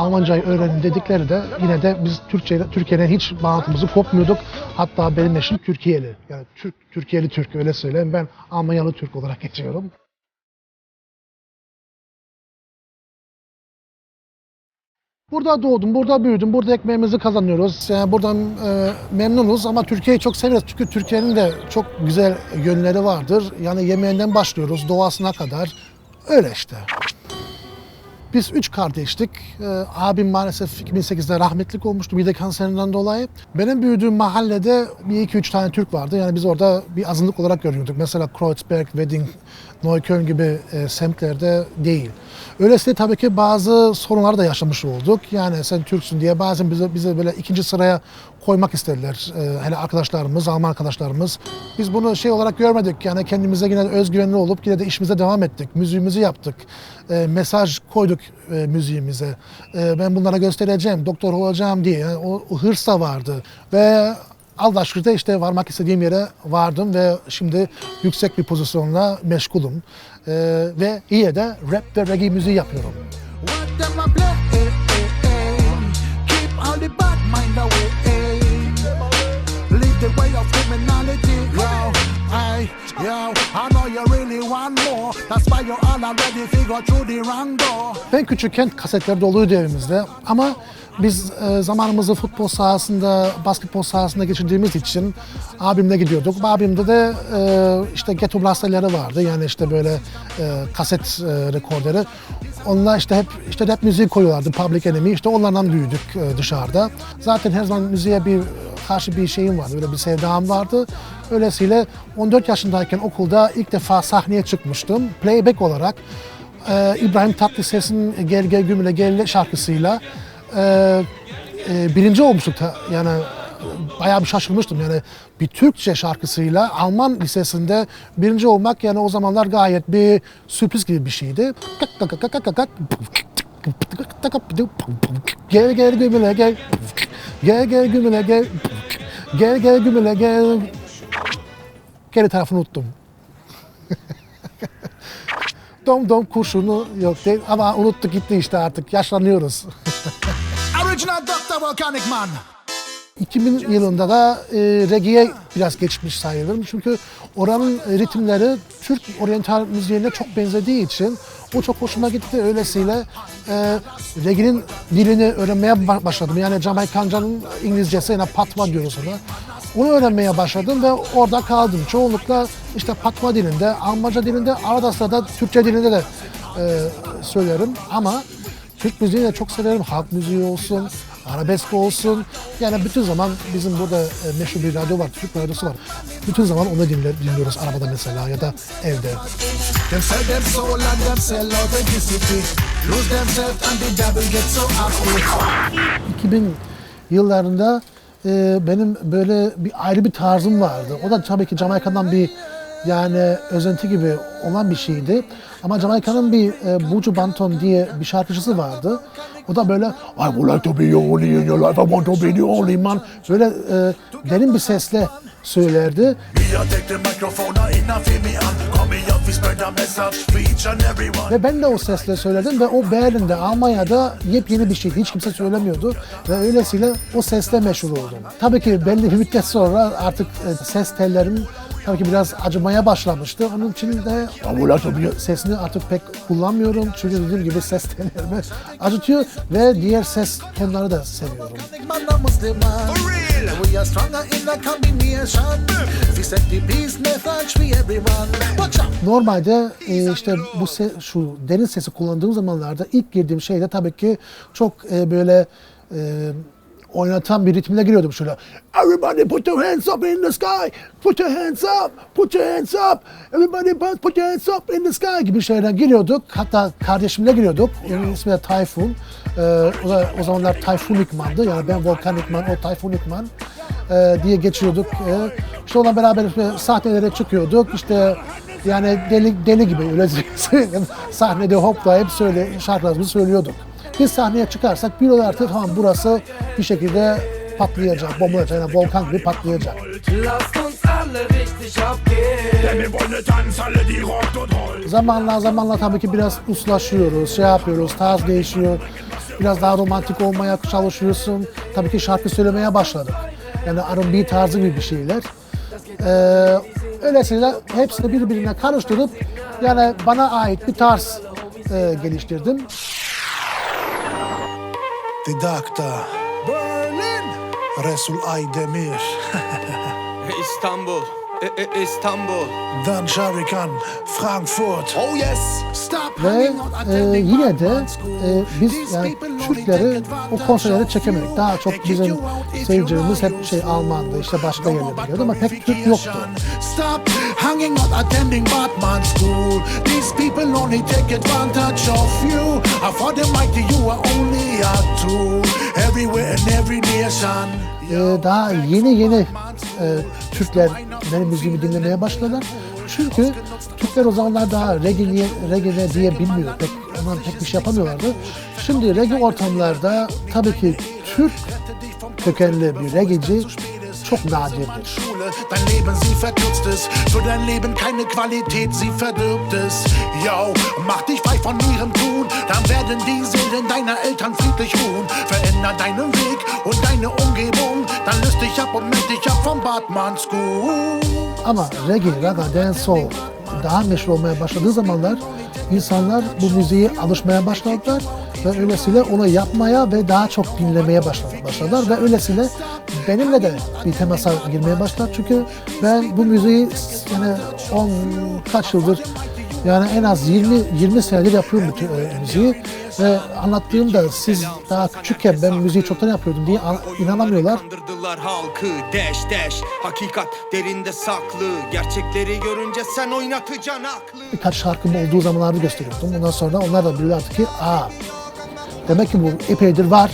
Almancayı öğrenin dedikleri de yine de biz Türkçe Türkiye'den hiç bağlantımızı kopmuyorduk. Hatta benim eşim Türkiye'li. Yani Türk, Türkiye'li Türk öyle söyleyeyim. Ben Almanyalı Türk olarak geçiyorum. Burada doğdum, burada büyüdüm, burada ekmeğimizi kazanıyoruz. Yani buradan e, memnunuz ama Türkiye'yi çok severiz. Çünkü Türkiye'nin de çok güzel yönleri vardır. Yani yemeğinden başlıyoruz, doğasına kadar. Öyle işte. Biz üç kardeştik. Ee, abim maalesef 2008'de rahmetlik olmuştu mide kanserinden dolayı. Benim büyüdüğüm mahallede bir iki üç tane Türk vardı. Yani biz orada bir azınlık olarak görüyorduk. Mesela Kreuzberg, Wedding, Neukölln gibi e, semtlerde değil. Öylesine tabii ki bazı sorunlar da yaşamış olduk. Yani sen Türksün diye bazen bize, bize böyle ikinci sıraya koymak istediler. Ee, hele arkadaşlarımız, Alman arkadaşlarımız. Biz bunu şey olarak görmedik. Yani kendimize yine özgüvenli olup yine de işimize devam ettik. Müziğimizi yaptık. Ee, mesaj koyduk e, müziğimize. Ee, ben bunlara göstereceğim, doktor olacağım diye. Yani o, o hırs da vardı. Ve Allah şükür de işte varmak istediğim yere vardım ve şimdi yüksek bir pozisyonla meşgulüm. Ee, ve iyi de rap ve reggae müziği yapıyorum. What the way of criminality. Yo, Yo, I know you really want more. That's why you already figure through the wrong door. Ben küçükken kasetler doluydu evimizde ama biz e, zamanımızı futbol sahasında, basketbol sahasında geçirdiğimiz için abimle gidiyorduk. Abimde de e, işte ghetto blasterleri vardı. Yani işte böyle e, kaset e, rekorderi. Onlar işte hep işte rap müziği koyuyorlardı Public Enemy. İşte onlardan büyüdük e, dışarıda. Zaten her zaman müziğe bir karşı bir şeyim vardı. Öyle bir sevdam vardı. Öylesiyle 14 yaşındayken okulda ilk defa sahneye çıkmıştım. Playback olarak ee, İbrahim Tatlıses'in Gel Gel Gümüle Gel şarkısıyla e, e, birinci olmuştuk. Yani bayağı bir şaşırmıştım. Yani bir Türkçe şarkısıyla Alman lisesinde birinci olmak yani o zamanlar gayet bir sürpriz gibi bir şeydi. Gel gel gümüle gel. Gel gel gümüle gel. Gel gel gümüle gel. Geri tarafını unuttum. Dom dom kurşunu yok değil ama unuttuk gitti işte artık yaşlanıyoruz. Original Dr. Volcanic Man. 2000 yılında da e, reggae'ye biraz geçmiş sayılırım. Çünkü oranın ritimleri Türk oryantal müziğine çok benzediği için o çok hoşuma gitti. Öylesiyle e, reggae'nin dilini öğrenmeye ba- başladım. Yani Jamaikancanın İngilizcesi yani patva diyoruz ona. Onu öğrenmeye başladım ve orada kaldım. Çoğunlukla işte patva dilinde, Almanca dilinde, arada sırada Türkçe dilinde de e, söylerim. Ama Türk müziğini de çok severim. Halk müziği olsun, arabesk olsun. Yani bütün zaman bizim burada e, meşhur bir radyo var, Türk radyosu var. Bütün zaman onu dinle, dinliyoruz arabada mesela ya da evde. Them sell them soul and them sell authenticity. Lose themselves and the devil gets so happy. 2000 yıllarında e, benim böyle bir ayrı bir tarzım vardı. O da tabii ki Jamaika'dan bir yani özenti gibi olan bir şeydi. Ama Jamaika'nın bir e, Buju Banton diye bir şarkıcısı vardı. O da böyle I would like to be your only in your life, I want to be the only man. Böyle e, derin bir sesle söylerdi. Ve ben de o sesle söyledim ve o Berlin'de, Almanya'da yepyeni bir şeydi. Hiç kimse söylemiyordu. Ve öylesiyle o sesle meşhur oldum. Tabii ki belli bir müddet sonra artık e, ses tellerim tabii ki biraz acımaya başlamıştı. Onun için de "Avulat tabii sesini artık pek kullanmıyorum. Çünkü dediğim gibi ses tellerimi acıtıyor ve diğer ses tonları da seviyorum. Normalde e, işte bu se- şu derin sesi kullandığım zamanlarda ilk girdiğim şey de tabii ki çok e, böyle e, oynatan bir ritmine giriyordum şöyle. Everybody put your hands up in the sky. Put your hands up. Put your hands up. Everybody put- your hands up in the sky gibi şeylerden giriyorduk. Hatta kardeşimle giriyorduk. Onun ismi de Tayfun. E, o, da, o zamanlar Tayfun İkman'dı. Yani ben Volkan İkman, o Tayfun İkman e, diye geçiyorduk. E, işte onunla beraber işte sahnelere çıkıyorduk. İşte yani deli deli gibi öyle. Sahnede hoplayıp söyle şarkılarımızı söylüyorduk. Biz sahneye çıkarsak bir artık tamam burası bir şekilde patlayacak, bombalayacak, yani volkan gibi patlayacak. Zamanla zamanla tabii ki biraz uslaşıyoruz, şey yapıyoruz, tarz değişiyor. Biraz daha romantik olmaya çalışıyorsun. Tabii ki şarkı söylemeye başladık. Yani R&B tarzı gibi bir şeyler. Ee, öylesine hepsini birbirine karıştırıp yani bana ait bir tarz e, geliştirdim. Doctor, Berlin. Resul Aydemir, İstanbul, I- I- İstanbul. Dan Sharikan, Frankfurt. Oh yes. Stop Ve hanging out e, attending yine de Batman school. e, biz These yani people only Türkleri take o advantage konserlere of çekemedik. you. Daha çok bizim seyircilerimiz hep şey use Almandı, işte başka back geliyordu ama pek Türk yoktu. Stop hanging out attending Batman school. These people only take advantage of you. I for the mighty you are only a tool. Everywhere and every nation. E, daha yeni yeni e, Türkler benim müziğimi dinlemeye başladılar. Çünkü Türkler o zamanlar daha reggae, reggae diye bilmiyor. Pek, onlar pek bir şey yapamıyorlardı. Şimdi reggae ortamlarda tabii ki Türk kökenli bir reggaeci çok nadirdir. Schule, dein Leben sie verkürzt es, für dein Leben keine Qualität, sie verdirbt es. Yo, mach dich frei von ihrem Tun, dann werden die Seelen deiner Eltern friedlich ruhen. Veränder deinen Weg und deine Umgebung, dann löst dich ab und meld dich ab vom Batman School. Ama reggae, raga, dancehall daha meşhur olmaya başladığı zamanlar insanlar bu müziğe alışmaya başladılar ve öylesiyle onu yapmaya ve daha çok dinlemeye başladı- başladılar ve öylesiyle benimle de bir temasa girmeye başladılar. Çünkü ben bu müziği yani 10 kaç yıldır yani en az 20 20 senedir yapıyorum bu tür, e, müziği ve anlattığımda siz daha küçükken ben müziği çoktan yapıyordum diye inanamıyorlar. Halkı Deş deş Hakikat derinde saklı Gerçekleri görünce sen oynatacaksın aklı birkaç şarkım olduğu zamanlarda gösteriyordum. Ondan sonra onlar da biliyorlardı ki aa demek ki bu epeydir var.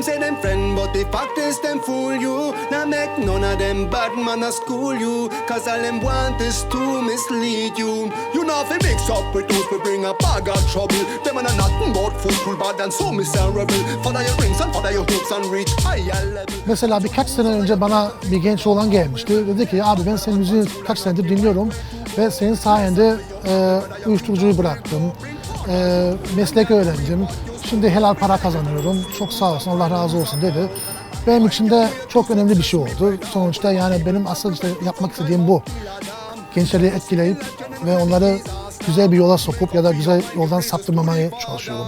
Claim say them friend, but the fact is them fool you. Now make none of them bad man a school you. Cause all them want is to mislead you. You know if mix up with those we bring a bag of trouble. Them are nothing but fool bad and so miserable. Follow your rings and follow your hopes and reach higher level. Mesela birkaç sene önce bana bir genç olan gelmişti. Dedi ki abi ben senin müziğini kaç senedir dinliyorum ve senin sayende e, uyuşturucuyu bıraktım. E, meslek öğrendim. Şimdi helal para kazanıyorum. Çok sağ olsun Allah razı olsun dedi. Benim için de çok önemli bir şey oldu. Sonuçta yani benim asıl işte yapmak istediğim bu. Gençleri etkileyip ve onları güzel bir yola sokup ya da güzel yoldan saptırmamaya çalışıyorum.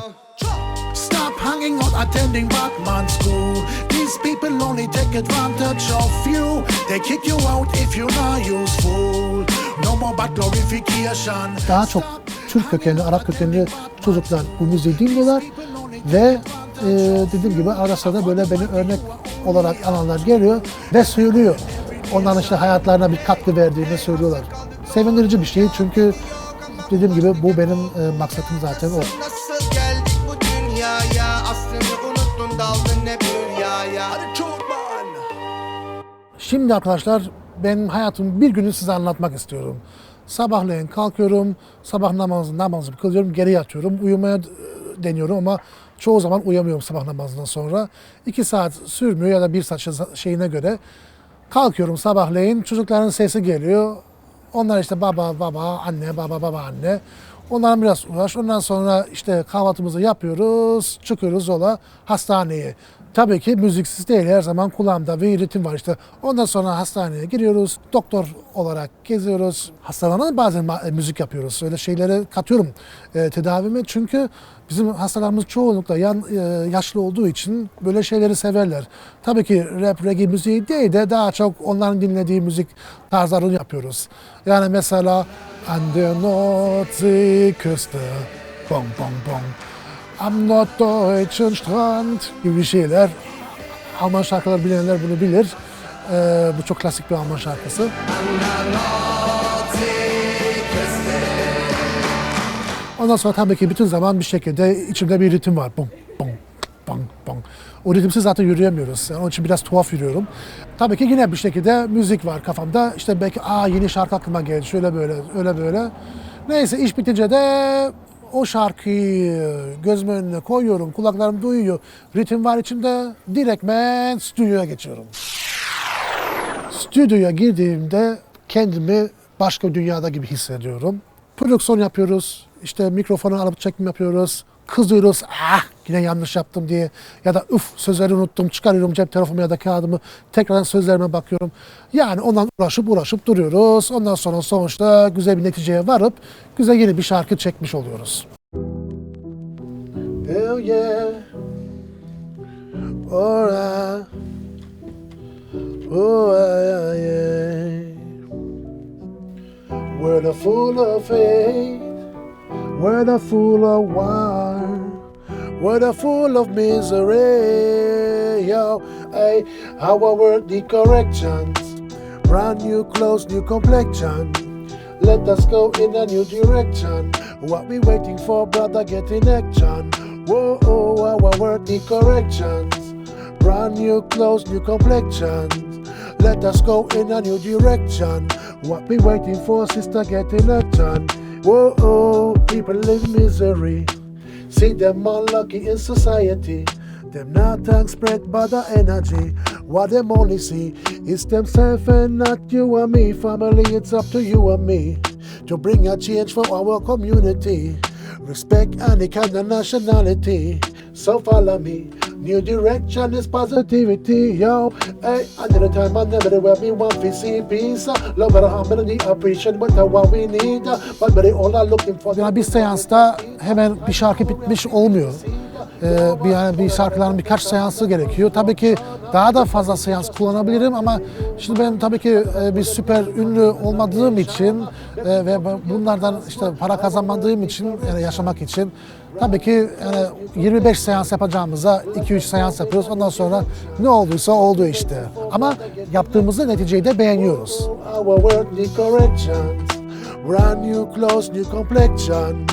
Stop hanging out attending Batman school. These people only take advantage of you. They kick you out if you're not useful. No more bad glorification. daha çok Türk kökenli, Arap kökenli çocuklar bu müziği dinliyorlar ve e, dediğim gibi ara sırada böyle beni örnek olarak alanlar geliyor ve söylüyor. Onların işte hayatlarına bir katkı verdiğini söylüyorlar. Sevindirici bir şey çünkü dediğim gibi bu benim e, maksatım zaten o. Nasıl geldik bu dünyaya Aslını unuttun daldın hep rüyaya Şimdi arkadaşlar benim hayatımın bir günü size anlatmak istiyorum. Sabahleyin kalkıyorum, sabah namazı, namazımı kılıyorum, geri yatıyorum, uyumaya e, deniyorum ama çoğu zaman uyamıyorum sabah namazından sonra. İki saat sürmüyor ya da bir saat şey- şeyine göre. Kalkıyorum sabahleyin, çocukların sesi geliyor. Onlar işte baba, baba, anne, baba, baba, anne. Onlarla biraz uğraş. Ondan sonra işte kahvaltımızı yapıyoruz, çıkıyoruz yola hastaneye. Tabii ki müziksiz değil. Her zaman kulağımda bir ritim var işte. Ondan sonra hastaneye giriyoruz. Doktor olarak geziyoruz. Hastalarına da bazen e, müzik yapıyoruz. Öyle şeyleri katıyorum e, tedavime. Çünkü bizim hastalarımız çoğunlukla yan, e, yaşlı olduğu için böyle şeyleri severler. Tabii ki rap, reggae müziği değil de daha çok onların dinlediği müzik tarzlarını yapıyoruz. Yani mesela An der Nordseeküste, bong bong bong. Am norddeutschen Strand gibi şeyler. Alman şarkılar bilenler bunu bilir. Ee, bu çok klasik bir Alman şarkısı. Ondan sonra tabii ki bütün zaman bir şekilde içimde bir ritim var. Bong, bong, bong, bong. O ritimsiz zaten yürüyemiyoruz. Yani onun için biraz tuhaf yürüyorum. Tabii ki yine bir şekilde müzik var kafamda. İşte belki aa yeni şarkı aklıma geldi. Şöyle böyle, öyle böyle. Neyse iş bitince de o şarkıyı gözümün önüne koyuyorum. Kulaklarım duyuyor. Ritim var içimde. Direktmen stüdyoya geçiyorum. Stüdyoya girdiğimde kendimi başka dünyada gibi hissediyorum. Prodüksiyon yapıyoruz. İşte mikrofonu alıp çekim yapıyoruz. Kızıyoruz. Ah yine yanlış yaptım diye. Ya da üf sözleri unuttum. Çıkarıyorum cep telefonumu ya da kağıdımı. Tekrardan sözlerime bakıyorum. Yani ondan uğraşıp uğraşıp duruyoruz. Ondan sonra sonuçta güzel bir neticeye varıp güzel yeni bir şarkı çekmiş oluyoruz. Oh yeah. Oh, yeah, yeah. We're the full of faith. We're the full of. We're the full of misery. Yo, hey, our work the corrections. Brand new clothes, new complexion. Let us go in a new direction. What we waiting for, brother? Get in action. Whoa, oh, I work the corrections. Brand new clothes, new complexions. Let us go in a new direction. What we waiting for, sister? Get in action. Whoa, oh, people live misery. See them unlucky in society. Them not thanks spread by the energy. What them only see is themselves and not you and me. Family, it's up to you and me to bring a change for our community. Respect any kind of nationality. So follow me. New direction is positivity, yo. Hey, another time I never me want to see peace. Love and harmony, appreciate what, what we need. But very all are looking for. Yani bir seansta hemen bir şarkı bitmiş olmuyor. Ee, bir yani bir şarkıların birkaç seansı gerekiyor. Tabii ki daha da fazla seans kullanabilirim ama şimdi ben tabii ki e, bir süper ünlü olmadığım için e, ve bunlardan işte para kazanmadığım için yani yaşamak için tabii ki yani 25 seans yapacağımıza 2-3 seans yapıyoruz. Ondan sonra ne olduysa oldu işte. Ama yaptığımızda neticeyi de beğeniyoruz. Brand new clothes, new complexion.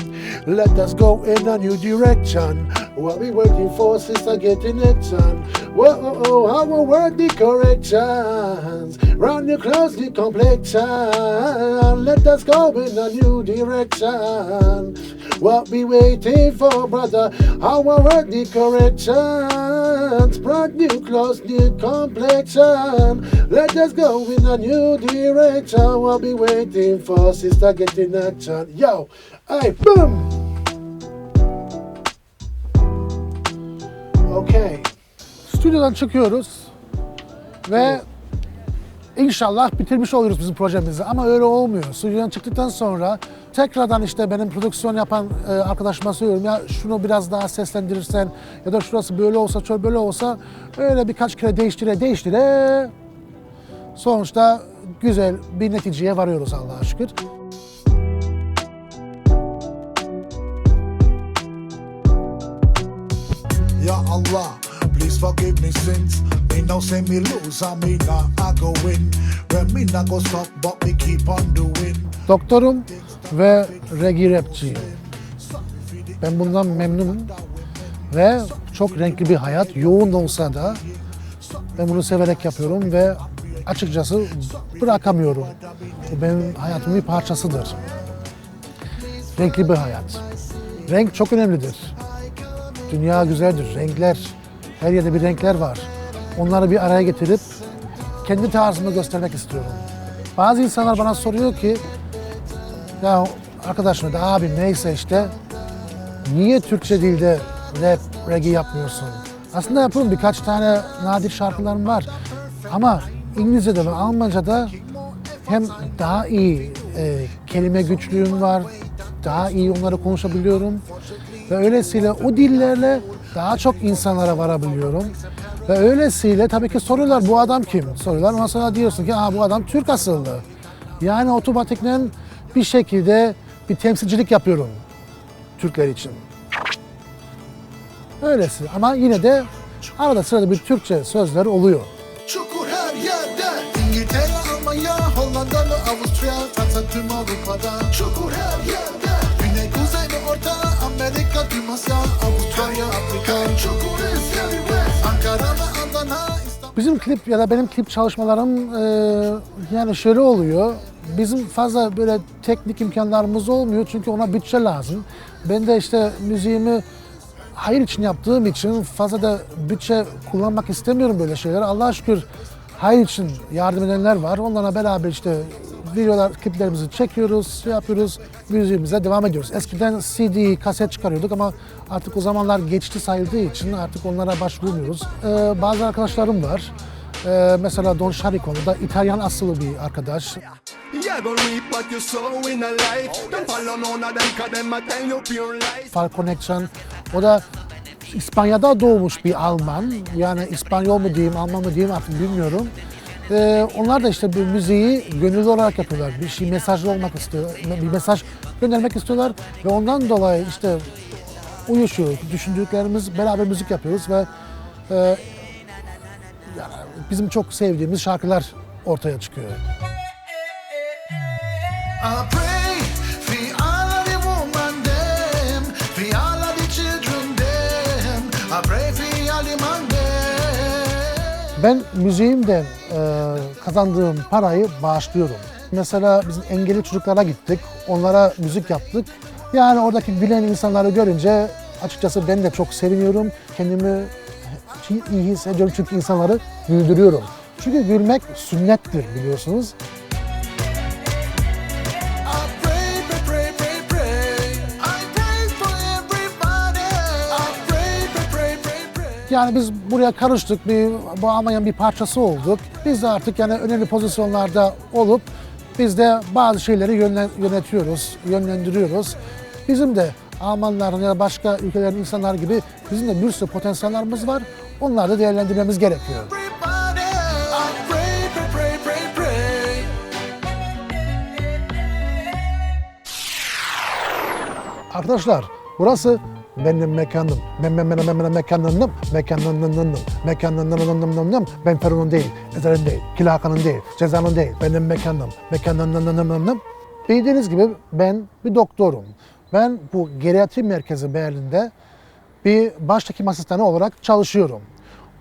Let us go in a new direction. What we waiting for, sister, get in action. Whoa, our worldly corrections. Brand new clothes, new complexion. Let us go in a new direction. What we waiting for, brother? Our worldly corrections. Brand new clothes, new complexion. Let us go in a new direction. What we waiting for, sister? Get in action. Yo, hey, boom. Okay. Stüdyodan çıkıyoruz ve inşallah bitirmiş oluruz bizim projemizi ama öyle olmuyor. Stüdyodan çıktıktan sonra tekrardan işte benim prodüksiyon yapan e, arkadaşıma söylüyorum ya şunu biraz daha seslendirirsen ya da şurası böyle olsa şöyle böyle olsa öyle birkaç kere değiştire değiştire sonuçta güzel bir neticeye varıyoruz Allah'a şükür. Ya Allah, please forgive me sins. Me no say me lose, I me not I go win. When me not go stop, but me keep on doing. Doktorum ve reggae rapçiyim. Ben bundan memnunum ve çok renkli bir hayat, yoğun da olsa da ben bunu severek yapıyorum ve açıkçası bırakamıyorum. Bu benim hayatımın bir parçasıdır. Renkli bir hayat. Renk çok önemlidir. Dünya güzeldir, renkler, her yerde bir renkler var. Onları bir araya getirip kendi tarzımı göstermek istiyorum. Bazı insanlar bana soruyor ki, ya arkadaşım da abim neyse işte, niye Türkçe dilde rap, reggae yapmıyorsun? Aslında yapıyorum birkaç tane nadir şarkılarım var. Ama İngilizce'de ve Almanca'da hem daha iyi e, kelime güçlüğüm var, daha iyi onları konuşabiliyorum. Ve öylesiyle o dillerle daha çok insanlara varabiliyorum. Ve öylesiyle tabii ki soruyorlar bu adam kim? Soruyorlar ondan sonra diyorsun ki Aa, bu adam Türk asıllı. Yani otomatikten bir şekilde bir temsilcilik yapıyorum Türkler için. Öylesi ama yine de arada sırada bir Türkçe sözler oluyor. Çukur her yerde. İngiltere, Almanya, Hollanda mı Avusturya, tüm Avrupa'da. Çukur her yerde. Bizim klip ya da benim klip çalışmalarım e, yani şöyle oluyor. Bizim fazla böyle teknik imkanlarımız olmuyor çünkü ona bütçe lazım. Ben de işte müziğimi hayır için yaptığım için fazla da bütçe kullanmak istemiyorum böyle şeyler. Allah'a şükür hayır için yardım edenler var. Onlarla beraber işte videolar, kliplerimizi çekiyoruz, şey yapıyoruz, müziğimize devam ediyoruz. Eskiden CD, kaset çıkarıyorduk ama artık o zamanlar geçti sayıldığı için artık onlara başvurmuyoruz. Ee, bazı arkadaşlarım var. Ee, mesela Don Şarikon, o da İtalyan asıllı bir arkadaş. Far Connection. O da İspanya'da doğmuş bir Alman. Yani İspanyol mu diyeyim, Alman mı diyeyim artık bilmiyorum. Ee, onlar da işte bu müziği gönüllü olarak yapıyorlar. Bir şey mesajlı olmak istiyor, bir mesaj göndermek istiyorlar ve ondan dolayı işte uyuşuyoruz. Düşündüklerimiz beraber müzik yapıyoruz ve e, yani bizim çok sevdiğimiz şarkılar ortaya çıkıyor. I pray. Ben müziğimden e, kazandığım parayı bağışlıyorum. Mesela biz engelli çocuklara gittik, onlara müzik yaptık. Yani oradaki gülen insanları görünce açıkçası ben de çok seviniyorum. Kendimi iyi hissediyorum çünkü insanları güldürüyorum. Çünkü gülmek sünnettir biliyorsunuz. Yani biz buraya karıştık, bir, bu Almanya'nın bir parçası olduk. Biz de artık yani önemli pozisyonlarda olup biz de bazı şeyleri yönetiyoruz, yönlendiriyoruz. Bizim de Almanların ya da başka ülkelerin insanlar gibi bizim de bir sürü potansiyellerimiz var. Onları da değerlendirmemiz gerekiyor. Arkadaşlar burası benim mekanım. Ben ben ben ben mekanım. Mekanım. Mekanım. Ben Ferun'un değil, Ezer'in değil, Kilaka'nın değil, Ceza'nın değil. Benim mekanım. Mekanım. Bildiğiniz gibi ben bir doktorum. Ben bu geriatri merkezi Berlin'de bir başhekim asistanı olarak çalışıyorum.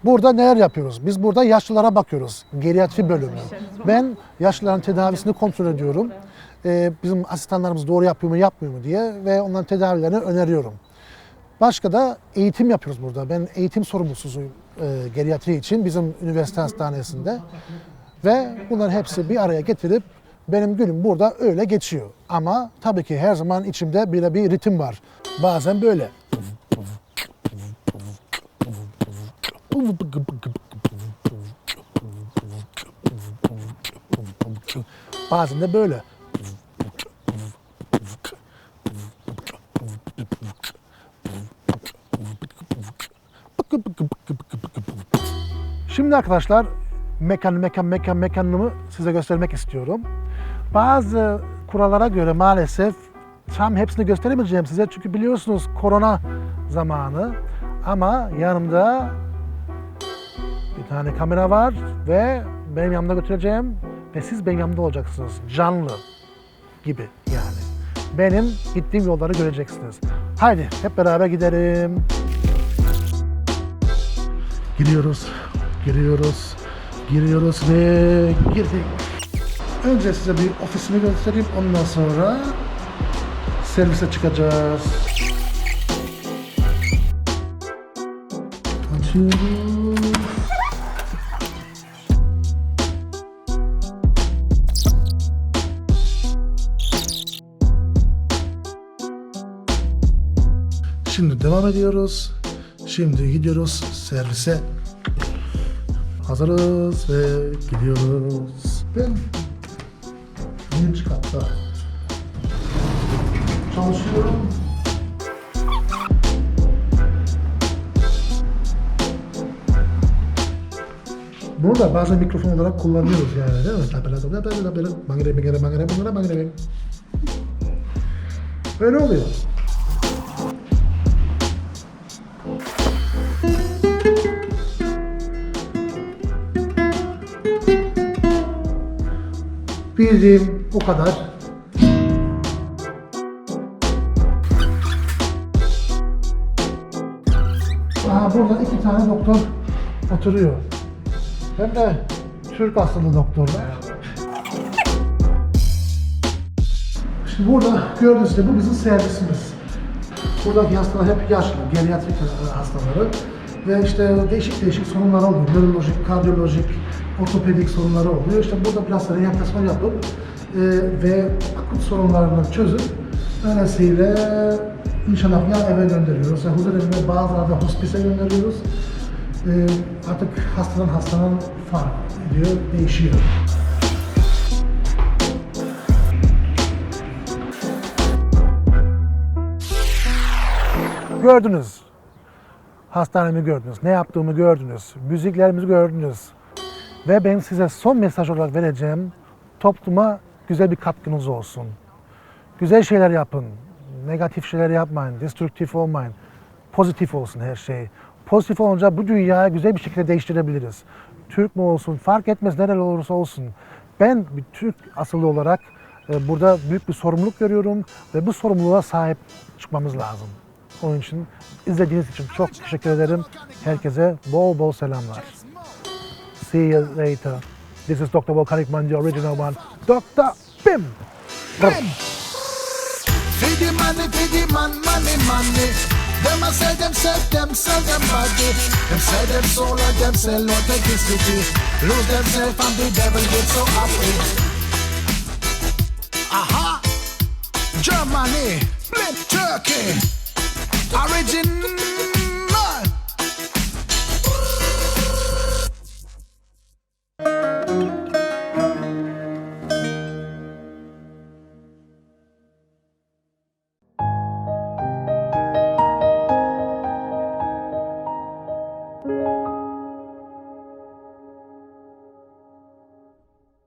Burada neler yapıyoruz? Biz burada yaşlılara bakıyoruz. Geriatri bölümü. Ben yaşlıların tedavisini kontrol ediyorum. Ee, bizim asistanlarımız doğru yapıyor mu yapmıyor mu diye ve onların tedavilerini öneriyorum. Başka da eğitim yapıyoruz burada. Ben eğitim sorumlusuyum e, geriatri için bizim üniversite hastanesinde. Ve bunların hepsi bir araya getirip benim günüm burada öyle geçiyor. Ama tabii ki her zaman içimde bir bir ritim var. Bazen böyle. Bazen de böyle. Şimdi arkadaşlar mekan mekan mekan mekanımı size göstermek istiyorum. Bazı kurallara göre maalesef tam hepsini gösteremeyeceğim size çünkü biliyorsunuz korona zamanı ama yanımda bir tane kamera var ve benim yanımda götüreceğim ve siz benim yanımda olacaksınız. Canlı gibi yani. Benim gittiğim yolları göreceksiniz. Haydi hep beraber gidelim. Giriyoruz, giriyoruz, giriyoruz ve girdik. Önce size bir ofisimi göstereyim. Ondan sonra servise çıkacağız. Açıyoruz. Şimdi devam ediyoruz. Şimdi gidiyoruz servise. Hazırız ve gidiyoruz. Ben birinci katta çalışıyorum. Bunu da bazen mikrofon olarak kullanıyoruz yani değil mi? Tabela tabela tabela tabela mangere mangere mangere mangere mangere Öyle oluyor. Bildiğim o kadar. Aha burada iki tane doktor oturuyor. Hem de Türk asıllı doktorlar. Şimdi burada gördüğünüz gibi bu bizim servisimiz. Buradaki hastalar hep yaşlı, geriatrik hastaları ve işte değişik değişik sorunlar oluyor. Nörolojik, kardiyolojik, ortopedik sorunları oluyor. İşte burada plastik rehabilitasyon yapıp e, ve akut sorunlarını çözüp öylesiyle inşallah ya eve gönderiyoruz ya huzur evine bazıları da hospise gönderiyoruz. E, artık hastadan hastanın fark ediyor, değişiyor. Gördünüz. Hastanemi gördünüz. Ne yaptığımı gördünüz. Müziklerimizi gördünüz. Ve ben size son mesaj olarak vereceğim. Topluma güzel bir katkınız olsun. Güzel şeyler yapın. Negatif şeyler yapmayın. Destruktif olmayın. Pozitif olsun her şey. Pozitif olunca bu dünyayı güzel bir şekilde değiştirebiliriz. Türk mü olsun, fark etmez nereli olursa olsun. Ben bir Türk asıllı olarak e, burada büyük bir sorumluluk görüyorum ve bu sorumluluğa sahip çıkmamız lazım. Onun için izlediğiniz için çok teşekkür ederim. Herkese bol bol selamlar. See you later. This is Dr. Volcanic Man, the original one. Dr. Bim! Feed the money, feed the man, money, money. Them a sell them, sell them, sell them body. Them sell them soul and them sell authenticity. Lose themselves and the devil get so happy. Aha! Germany, blip Turkey, original.